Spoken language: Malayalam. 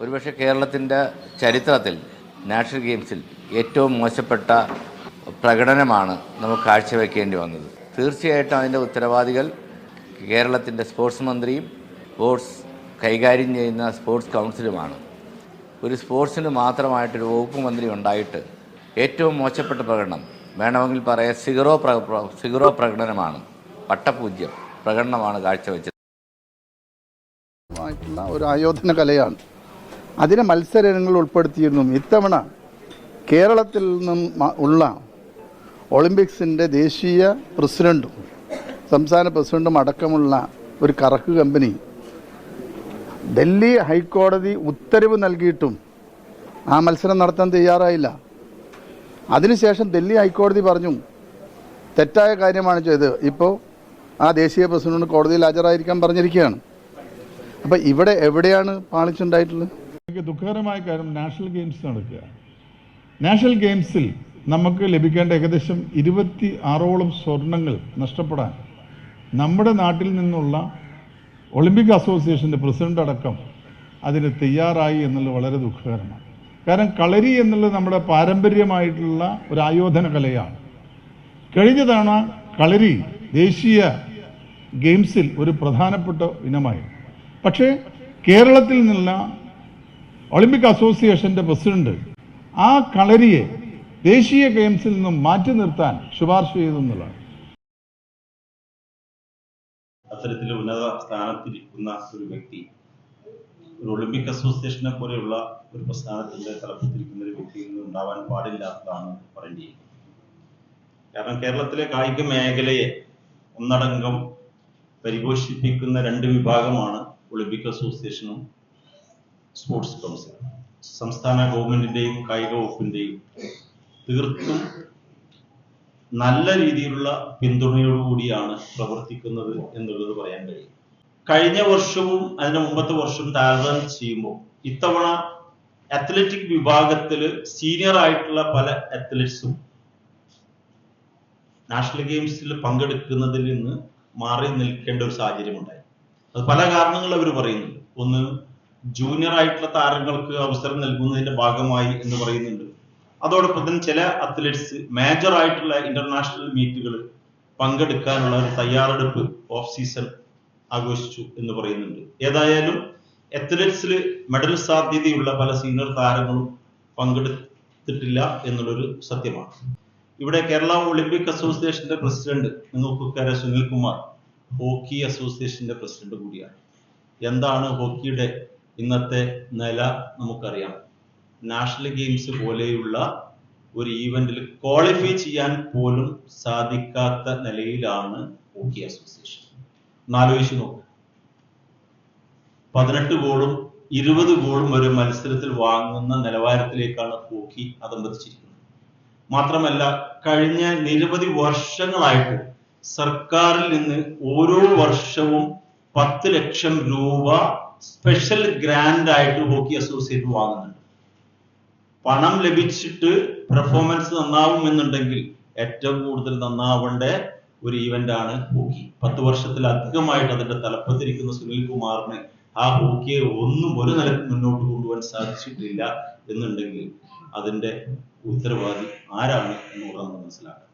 ഒരുപക്ഷെ കേരളത്തിന്റെ ചരിത്രത്തിൽ നാഷണൽ ഗെയിംസിൽ ഏറ്റവും മോശപ്പെട്ട പ്രകടനമാണ് നമുക്ക് കാഴ്ചവെക്കേണ്ടി വന്നത്. തീർച്ചയായിട്ടും അതിന്റെ ഉത്തരവാദികൾ കേരളത്തിന്റെ സ്പോർട്സ് മന്ത്രിയും സ്പോർട്സ് കൈകാര്യം ചെയ്യുന്ന സ്പോർട്സ് കൗൺസിലുമാണ്. ഒരു സ്പോർട്സിന് മാത്രമായിട്ടൊരു വകുപ്പ് മന്ത്രി ഉണ്ടായിട്ട് ഏറ്റവും മോശപ്പെട്ട പ്രകടനം വേണമെങ്കിൽ പറയാം സിഗറോ സിഗറോ പ്രകടനമാണ് പട്ടപൂജ്യം പ്രകടനമാണ് കാഴ്ചവെച്ചത്. ഒരു ആയോധന കലയാണ്. അതിനെ മത്സരങ്ങൾ ഉൾപ്പെടുത്തിയിരുന്നു. ഇത്തവണ കേരളത്തിൽ നിന്നും ഉള്ള ഒളിമ്പിക്സിന്റെ ദേശീയ പ്രസിഡന്റും സംസ്ഥാന പ്രസിഡന്റും അടക്കമുള്ള ഒരു കറക്ക് കമ്പനി ഡൽഹി ഹൈക്കോടതി ഉത്തരവ് നൽകിയിട്ടും ആ മത്സരം നടത്താൻ തയ്യാറായില്ല. അതിനുശേഷം ഡൽഹി ഹൈക്കോടതി പറഞ്ഞു തെറ്റായ കാര്യമാണ് ചെയ്തത്. ഇപ്പോൾ ആ ദേശീയ പ്രസിഡന്റ് കോടതിയിൽ ഹാജരായിരിക്കാൻ പറഞ്ഞിരിക്കുകയാണ്. അപ്പോൾ ഇവിടെ എവിടെയാണ് പാളിച്ചുണ്ടായിട്ടുള്ളത്? ദുഃഖകരമായ കാര്യം നാഷണൽ ഗെയിംസ് നടക്കുക. നാഷണൽ ഗെയിംസിൽ നമുക്ക് ലഭിക്കേണ്ട ഏകദേശം ഇരുപത്തി ആറോളം സ്വർണങ്ങൾ നഷ്ടപ്പെടാൻ നമ്മുടെ നാട്ടിൽ നിന്നുള്ള ഒളിമ്പിക് അസോസിയേഷന്റെ പ്രസിഡന്റ് അടക്കം അതിന് തയ്യാറായി എന്നുള്ളത് വളരെ ദുഃഖകരമാണ്. കാരണം കളരി എന്നുള്ളത് നമ്മുടെ പാരമ്പര്യമായിട്ടുള്ള ഒരു ആയോധന കലയാണ്. കഴിഞ്ഞ തവണ കളരി ദേശീയ ഗെയിംസിൽ ഒരു പ്രധാനപ്പെട്ട ഇനമായി. പക്ഷേ കേരളത്തിൽ നിന്നുള്ള ഒളിമ്പിക് അസോസിയേഷന്റെ പ്രസിഡന്റ് ആ കളരിയെ ദേശീയ ഗെയിംസിൽ നിന്നും മാറ്റി നിർത്താൻ ശുപാർശ ചെയ്തു എന്നുള്ളതാണ്. അത്തരത്തിൽ ഉന്നത സ്ഥാനത്തിരിക്കുന്ന ഒരു വ്യക്തി ഒരു ഒളിമ്പിക് അസോസിയേഷനെ പോലെയുള്ള ഒരു പ്രസ്ഥാനത്തിന്റെ തലപ്പത്തിരിക്കുന്ന ഒരു നിന്ന് ഉണ്ടാവാൻ പാടില്ലാത്തതാണ് പറയേണ്ടത് കാരണം കേരളത്തിലെ കായിക മേഖലയെ ഒന്നടങ്കം പരിപോഷിപ്പിക്കുന്ന രണ്ട് വിഭാഗമാണ് ഒളിമ്പിക് അസോസിയേഷനും സ്പോർട്സ് കൗൺസിൽ സംസ്ഥാന ഗവൺമെന്റിന്റെയും കായിക വകുപ്പിന്റെയും തീർത്തും നല്ല രീതിയിലുള്ള പിന്തുണയോടുകൂടിയാണ് പ്രവർത്തിക്കുന്നത് എന്നുള്ളത് പറയാൻ കഴിയും. കഴിഞ്ഞ വർഷവും അതിന് മുമ്പത്തെ വർഷവും താരതമ്യം ചെയ്യുമ്പോൾ ഇത്തവണ അത്ലറ്റിക് വിഭാഗത്തിൽ സീനിയർ ആയിട്ടുള്ള പല അത്ലറ്റ്സും നാഷണൽ ഗെയിംസിൽ പങ്കെടുക്കുന്നതിൽ നിന്ന് മാറി നിൽക്കേണ്ട ഒരു സാഹചര്യം ഉണ്ടായി അത് പല കാരണങ്ങൾ അവർ പറയുന്നുണ്ട്. ഒന്ന് ജൂനിയർ ആയിട്ടുള്ള താരങ്ങൾക്ക് അവസരം നൽകുന്നതിന്റെ ഭാഗമായി എന്ന് പറയുന്നുണ്ട്. അതോടൊപ്പം തന്നെ ചില അത്ലറ്റ്സ് മേജർ ആയിട്ടുള്ള ഇന്റർനാഷണൽ മീറ്റുകൾ പങ്കെടുക്കാനുള്ള ഒരു തയ്യാറെടുപ്പ് ഓഫ് സീസൺ ആഘോഷിച്ചു എന്ന് പറയുന്നുണ്ട്. ഏതായാലും അത്ലറ്റ്സിൽ മെഡൽ സാധ്യതയുള്ള പല സീനിയർ താരങ്ങളും പങ്കെടുത്തിട്ടില്ല എന്നുള്ളൊരു സത്യമാണ്. ഇവിടെ കേരള ഒളിമ്പിക് അസോസിയേഷന്റെ പ്രസിഡന്റ് നിങ്ങൾക്കൊക്കെ സുനിൽ കുമാർ ഹോക്കി അസോസിയേഷന്റെ പ്രസിഡന്റ് കൂടിയാണ്. എന്താണ് ഹോക്കിയുടെ ഇന്നത്തെ നില നമുക്കറിയാം. നാഷണൽ ഗെയിംസ് പോലെയുള്ള ഒരു ഈവന്റിൽ ക്വാളിഫൈ ചെയ്യാൻ പോലും സാധിക്കാത്ത നിലയിലാണ് ഹോക്കി അസോസിയേഷൻ ഒന്നാലോചിച്ച് നോക്ക്. പതിനെട്ട് ഗോളും ഇരുപത് ഗോളും ഒരു മത്സരത്തിൽ വാങ്ങുന്ന നിലവാരത്തിലേക്കാണ് ഹോക്കി അതമ്പതിച്ചിരിക്കുന്നത് മാത്രമല്ല കഴിഞ്ഞ നിരവധി വർഷങ്ങളായിട്ട് സർക്കാരിൽ നിന്ന് ഓരോ വർഷവും പത്ത് ലക്ഷം രൂപ സ്പെഷ്യൽ ഗ്രാൻഡ് ആയിട്ട് ഹോക്കി അസോസിയേറ്റ് വാങ്ങുന്നുണ്ട്. പണം ലഭിച്ചിട്ട് പെർഫോമൻസ് നന്നാവുമെന്നുണ്ടെങ്കിൽ ഏറ്റവും കൂടുതൽ നന്നാവേണ്ട ഒരു ഈവന്റ് ആണ് ഹോക്കി പത്ത് വർഷത്തിലധികമായിട്ട് അതിന്റെ തലപ്പത്തിരിക്കുന്ന സുനിൽ കുമാറിന് ആ ഹോക്കിയെ ഒന്നും ഒരു നിലയ്ക്ക് മുന്നോട്ട് കൊണ്ടുപോകാൻ സാധിച്ചിട്ടില്ല എന്നുണ്ടെങ്കിൽ അതിന്റെ ഉത്തരവാദി ആരാണ് എന്ന് നമ്മൾ മനസ്സിലാക്കണം